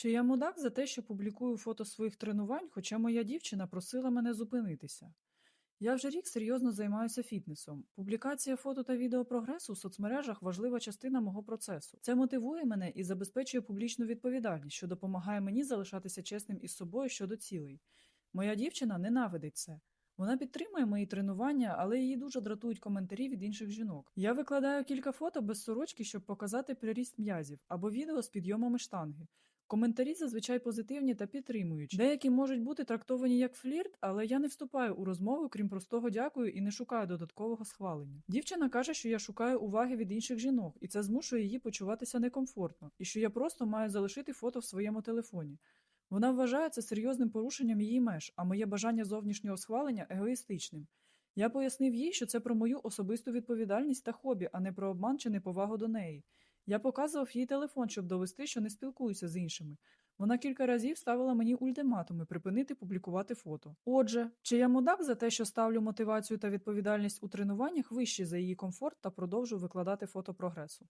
Чи я мудак за те, що публікую фото своїх тренувань, хоча моя дівчина просила мене зупинитися? Я вже рік серйозно займаюся фітнесом. Публікація фото та відео прогресу в соцмережах важлива частина мого процесу. Це мотивує мене і забезпечує публічну відповідальність, що допомагає мені залишатися чесним із собою щодо цілей. Моя дівчина ненавидить це. Вона підтримує мої тренування, але її дуже дратують коментарі від інших жінок. Я викладаю кілька фото без сорочки, щоб показати приріст м'язів, або відео з підйомами штанги. Коментарі зазвичай позитивні та підтримуючі. Деякі можуть бути трактовані як флірт, але я не вступаю у розмову, крім простого дякую, і не шукаю додаткового схвалення. Дівчина каже, що я шукаю уваги від інших жінок, і це змушує її почуватися некомфортно, і що я просто маю залишити фото в своєму телефоні. Вона вважає це серйозним порушенням її меж, а моє бажання зовнішнього схвалення егоїстичним. Я пояснив їй, що це про мою особисту відповідальність та хобі, а не про обман чи неповагу до неї. Я показував їй телефон, щоб довести, що не спілкуюся з іншими. Вона кілька разів ставила мені ультиматуми припинити публікувати фото. Отже, чи я мудак за те, що ставлю мотивацію та відповідальність у тренуваннях вищі за її комфорт та продовжую викладати фото прогресу?